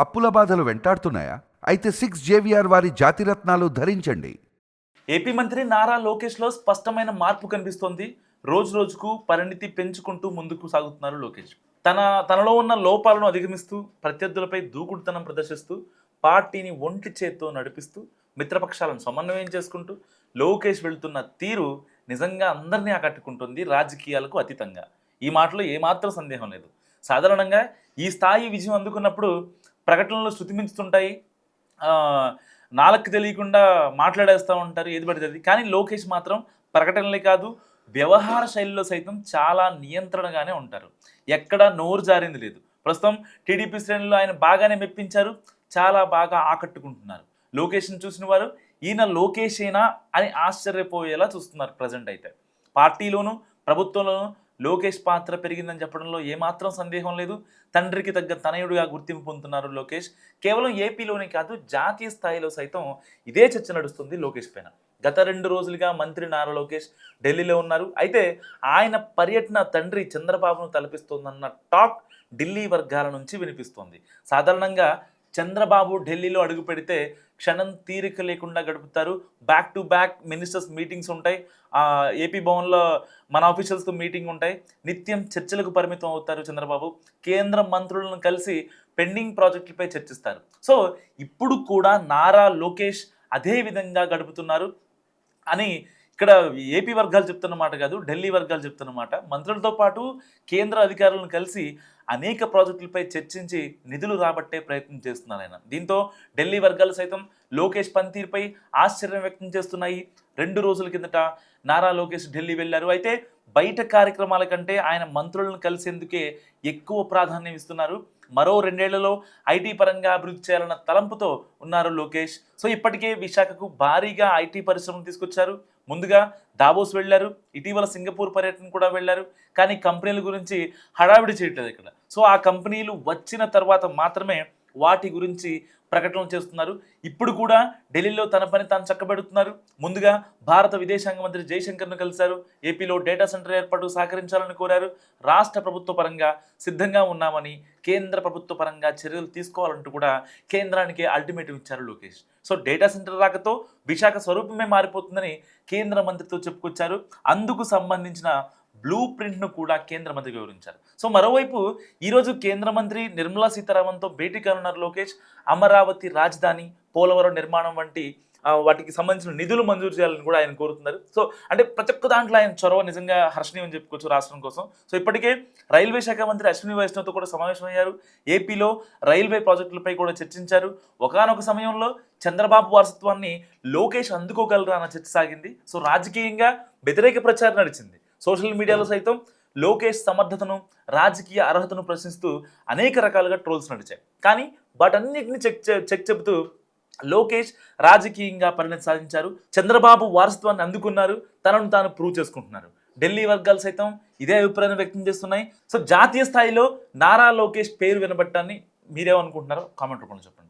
అప్పుల బాధలు వెంటాడుతున్నాయా? అయితే సిక్స్ జేవిఆర్ వారి జాతిరత్నాలు ధరించండి. ఏపీ మంత్రి నారా లోకేష్లో స్పష్టమైన మార్పు కనిపిస్తోంది. రోజు రోజుకు పరిణితి పెంచుకుంటూ ముందుకు సాగుతున్నారు లోకేష్. తన తనలో ఉన్న లోపాలను అధిగమిస్తూ ప్రత్యర్థులపై దూకుడుతనం ప్రదర్శిస్తూ పార్టీని ఒంటి చేత్తో నడిపిస్తూ మిత్రపక్షాలను సమన్వయం చేసుకుంటూ లోకేష్ వెళ్తున్న తీరు నిజంగా అందరినీ ఆకట్టుకుంటుంది రాజకీయాలకు అతీతంగా. ఈ మాటలో ఏమాత్రం సందేహం లేదు. సాధారణంగా ఈ స్థాయి విజయం అందుకున్నప్పుడు ప్రకటనలు శృతిమించుతుంటాయి. ఆ, నాలుగు తెలియకుండా మాట్లాడేస్తూ ఉంటారు ఏది పడితే అది. కానీ లోకేష్ మాత్రం ప్రకటనలే కాదు వ్యవహార శైలిలో సైతం చాలా నియంత్రణగానే ఉంటారు. ఎక్కడ నోరు జారింది లేదు. ప్రస్తుతం టీడీపీ శ్రేణులు ఆయన బాగానే మెప్పించారు చాలా బాగా ఆకట్టుకుంటున్నారు. లోకేష్ని చూసిన వారు ఈయన లోకేషేనా అని ఆశ్చర్యపోయేలా చూస్తున్నారు ప్రజెంట్ అయితే. పార్టీలోను ప్రభుత్వంలోనూ లోకేష్ పాత్ర పెరిగిందని చెప్పడంలో ఏమాత్రం సందేహం లేదు. తండ్రికి తగ్గ తనయుడిగా గుర్తింపు పొందుతున్నారు లోకేష్. కేవలం ఏపీలోనే కాదు జాతీయ స్థాయిలో సైతం ఇదే చర్చ నడుస్తుంది లోకేష్ పైన. గత రెండు రోజులుగా మంత్రి నారా లోకేష్ ఢిల్లీలో ఉన్నారు. అయితే ఆయన పర్యటన తండ్రి చంద్రబాబును తలపిస్తోందన్న టాక్ ఢిల్లీ వర్గాల నుంచి వినిపిస్తోంది. సాధారణంగా చంద్రబాబు ఢిల్లీలో అడుగు పెడితే క్షణం తీరిక లేకుండా గడుపుతారు. Back to back ministers meetings ఉంటాయి. ఏపీ భవన్లో మన ఆఫీషియల్స్తో మీటింగ్ ఉంటాయి. నిత్యం చర్చలకు పరిమితం అవుతారు చంద్రబాబు. కేంద్ర మంత్రులను కలిసి పెండింగ్ ప్రాజెక్టులపై చర్చిస్తారు. సో ఇప్పుడు కూడా నారా లోకేష్ అదే విధంగా గడుపుతున్నారు అని ఇక్కడ ఏపీ వర్గాలు చెప్తున్న మాట కాదు ఢిల్లీ వర్గాలు చెప్తున్న మాట. మంత్రులతో పాటు కేంద్ర అధికారులను కలిసి అనేక ప్రాజెక్టులపై చర్చించి నిధులు రాబట్టే ప్రయత్నం చేస్తున్నారు ఆయన. దీంతో ఢిల్లీ వర్గాలు సైతం లోకేష్ పనితీరుపై ఆశ్చర్యం వ్యక్తం చేస్తున్నాయి. రెండు రోజుల కిందట నారా లోకేష్ ఢిల్లీ వెళ్ళారు. అయితే బయట కార్యక్రమాల కంటే ఆయన మంత్రులను కలిసేందుకే ఎక్కువ ప్రాధాన్యం ఇస్తున్నారు. మరో రెండేళ్ళలో ఐటీ పరంగా అభివృద్ధి చేయాలన్న తలంపుతో ఉన్నారు లోకేష్. సో ఇప్పటికే విశాఖకు భారీగా ఐటీ పరిశ్రమను తీసుకొచ్చారు. ముందుగా దాబోస్ వెళ్ళారు. ఇటీవల సింగపూర్ పర్యటన కూడా వెళ్ళారు. కానీ కంపెనీల గురించి హడావిడి చేయట్లేదు ఇక్కడ. సో ఆ కంపెనీలు వచ్చిన తర్వాత మాత్రమే వాటి గురించి ప్రకటనలు చేస్తున్నారు. ఇప్పుడు కూడా ఢిల్లీలో తన పని తాను చక్కబెడుతున్నారు. ముందుగా భారత విదేశాంగ మంత్రి జైశంకర్ను కలిశారు. ఏపీలో డేటా సెంటర్ ఏర్పాటు సహకరించాలని కోరారు. రాష్ట్ర ప్రభుత్వ పరంగా సిద్ధంగా ఉన్నామని కేంద్ర ప్రభుత్వ పరంగా చర్యలు తీసుకోవాలంటూ కూడా కేంద్రానికి అల్టిమేటివ్ ఇచ్చారు లోకేష్. సో డేటా సెంటర్ రాకతో విశాఖ స్వరూపమే మారిపోతుందని కేంద్ర మంత్రితో చెప్పుకొచ్చారు. అందుకు సంబంధించిన బ్లూ ప్రింట్ను కూడా కేంద్ర మంత్రి వివరించారు. సో మరోవైపు ఈరోజు కేంద్ర మంత్రి నిర్మలా సీతారామన్తో భేటీ కానున్నారు లోకేష్. అమరావతి రాజధాని పోలవరం నిర్మాణం వంటి వాటికి సంబంధించిన నిధులు మంజూరు చేయాలని కూడా ఆయన కోరుతున్నారు. సో అంటే ప్రతి ఒక్క దాంట్లో ఆయన చొరవ నిజంగా హర్షణీయం చెప్పుకోవచ్చు రాష్ట్రం కోసం. సో ఇప్పటికే రైల్వే శాఖ మంత్రి అశ్విని వైష్ణవ్తో కూడా సమావేశమయ్యారు. ఏపీలో రైల్వే ప్రాజెక్టులపై కూడా చర్చించారు. ఒకానొక సమయంలో చంద్రబాబు వారసత్వాన్ని లోకేష్ అందుకోగలరా అన్న చర్చ సాగింది. సో రాజకీయంగా వ్యతిరేక ప్రచారం నడిచింది. సోషల్ మీడియాలో సైతం లోకేష్ సమర్థతను రాజకీయ అర్హతను ప్రశ్నిస్తూ అనేక రకాలుగా ట్రోల్స్ నడిచాయి. కానీ వాటన్నిటిని చెక్ చెక్ చెబుతూ లోకేష్ రాజకీయంగా పరిణతి సాధించారు. చంద్రబాబు వారసత్వాన్ని అందుకున్నారు. తనను తాను ప్రూవ్ చేసుకుంటున్నారు. ఢిల్లీ వర్గాలు సైతం ఇదే అభిప్రాయం వ్యక్తం చేస్తున్నాయి. సో జాతీయ స్థాయిలో నారా లోకేష్ పేరు వినబట్టాన్ని మీరేమనుకుంటున్నారో కామెంట్ రూపంలో చెప్పండి.